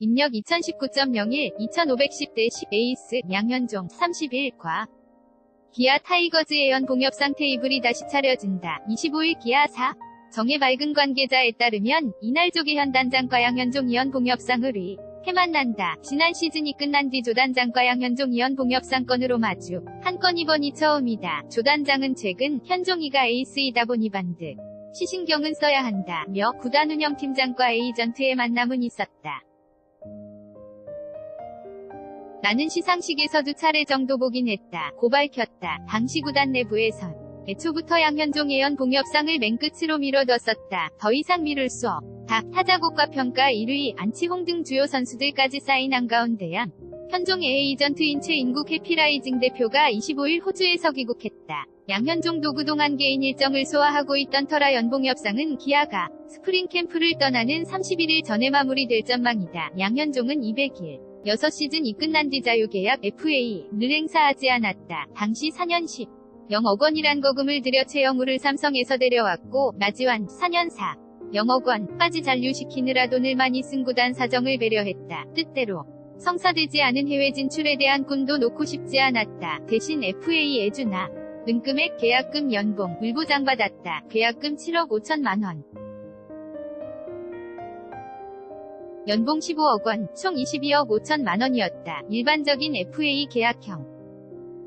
입력 2019.01, 2510대 10 에이스, 양현종, 31 과. 기아 타이거즈 예언 봉협상 테이블이 다시 차려진다. 25일 기아 4. 정의 밝은 관계자에 따르면 이날 조기현 단장과 양현종 이언 봉협상을 위. 해만 난다. 지난 시즌이 끝난 뒤 조단장과 양현종 이언 봉협상 건으로 마주. 한 건 이번이 처음이다. 조단장은 최근 현종이가 에이스이다 보니 반드. 시신경은 써야 한다. 며 구단 운영팀장과 에이전트의 만남은 있었다. 나는 시상식에서 두 차례 정도 보긴 했다. 고 밝혔다. 당시 구단 내부에선 애초부터 양현종 예언 봉협상을 맨 끝으로 미뤄뒀었다. 더 이상 미룰 수 없. 다 타자곡과 평가 1위 안치홍 등 주요 선수들까지 사인한 가운데야 현종 에이전트인 최인국 해피라이징 대표가 25일 호주에서 귀국했다. 양현종도 그동안 개인 일정을 소화하고 있던 터라 연봉 협상은 기아가 스프링 캠프를 떠나는 31일 전에 마무리될 전망이다. 양현종은 200일 6시즌이 끝난 뒤 자유계약 FA를 행사하지 않았다. 당시 4년 10. 0억 원이란 거금을 들여 최영우를 삼성에서 데려왔고 나지완 4년 4. 0억 원까지 잔류시키느라 돈을 많이 쓴 구단 사정을 배려했다. 뜻대로 성사되지 않은 해외 진출에 대한 꿈도 놓고 싶지 않았다. 대신 FA 애주나 은금액 계약금 연봉 물보장 받았다. 계약금 7억 5천만 원. 연봉 15억 원, 총 22억 5천만 원이었다. 일반적인 FA 계약형.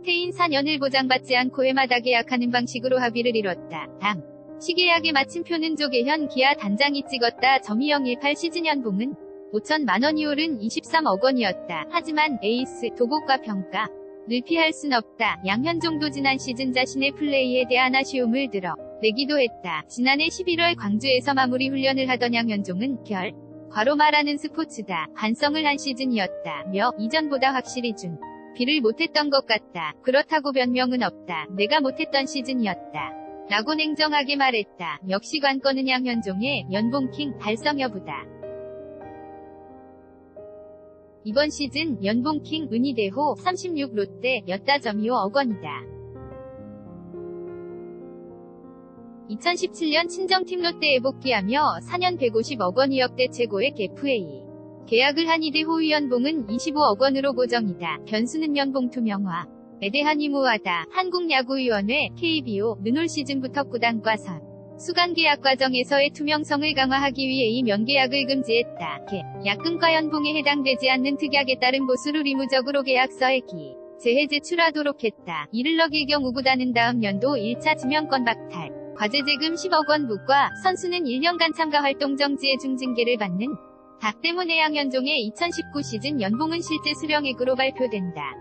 태인 4년을 보장받지 않고 해마다 계약하는 방식으로 합의를 이뤘다. 당. 시계약의 마침표는 조계현 기아 단장이 찍었다. 점이형 18 시즌 연봉은 5천만 원이 오른 23억 원이었다. 하지만 에이스, 도곡과 평가. 를 피할 순 없다. 양현종도 지난 시즌 자신의 플레이에 대한 아쉬움을 들어 내기도 했다. 지난해 11월 광주에서 마무리 훈련을 하던 양현종은 결. 과로 말하는 스포츠다. 반성을 한 시즌이었다. 며 이전보다 확실히 준. 비를 못했던 것 같다. 그렇다고 변명은 없다. 내가 못했던 시즌이었다. 라고 냉정하게 말했다. 역시 관건은 양현종의 연봉킹 달성 여부다. 이번 시즌 연봉킹 은희대호 36 롯데 였다 점이오 억원이다. 2017년 친정팀 롯데에 복귀하며 4년 150억 원 역대 최고의 FA. 계약을 한 이대호 연봉은 25억 원으로 고정이다. 변수는 연봉 투명화. 에 대한 의무화다. 한국야구위원회 KBO는 올 시즌부터 구단과 선. 수강 계약 과정에서의 투명성을 강화하기 위해 이 면계약을 금지했다. 개, 약금과 연봉에 해당되지 않는 특약에 따른 보수를 의무적으로 계약서에 기, 재해 제출하도록 했다. 이를 어길 경우 구단은 다음 연도 1차 지명권 박탈, 과제재금 10억 원 부과, 선수는 1년간 참가 활동 정지의 중징계를 받는 박 때문에 양현종의 2019 시즌 연봉은 실제 수령액으로 발표된다.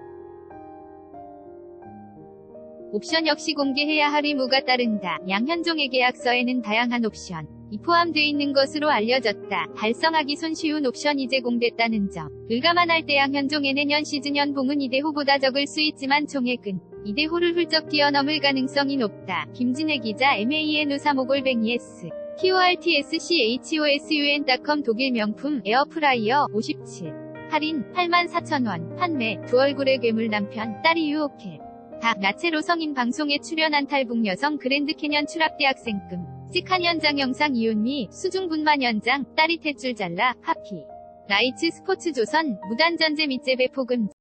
옵션 역시 공개해야 할 의무가 따른다. 양현종의 계약서에는 다양한 옵션, 이 포함되어 있는 것으로 알려졌다. 달성하기 손쉬운 옵션이 제공됐다는 점. 을 감안할 때 양 현종의 내년 시즌 연봉은 이대호보다 적을 수 있지만 총액은 이대호를 훌쩍 뛰어넘을 가능성이 높다. 김진애 기자 MAN 우사모골뱅이 S. TORTSCHOSUN.com 독일 명품 에어프라이어 57. 할인 84,000원. 판매 두 얼굴의 괴물 남편 딸이 유혹해. 다 나체로 성인 방송에 출연한 탈북 여성 그랜드 캐년 추락대학생금. 찍한 현장 영상 이윤미 수중분만 현장 딸이 탯줄 잘라 하피. 라이츠 스포츠 조선 무단전제 밑재배 포금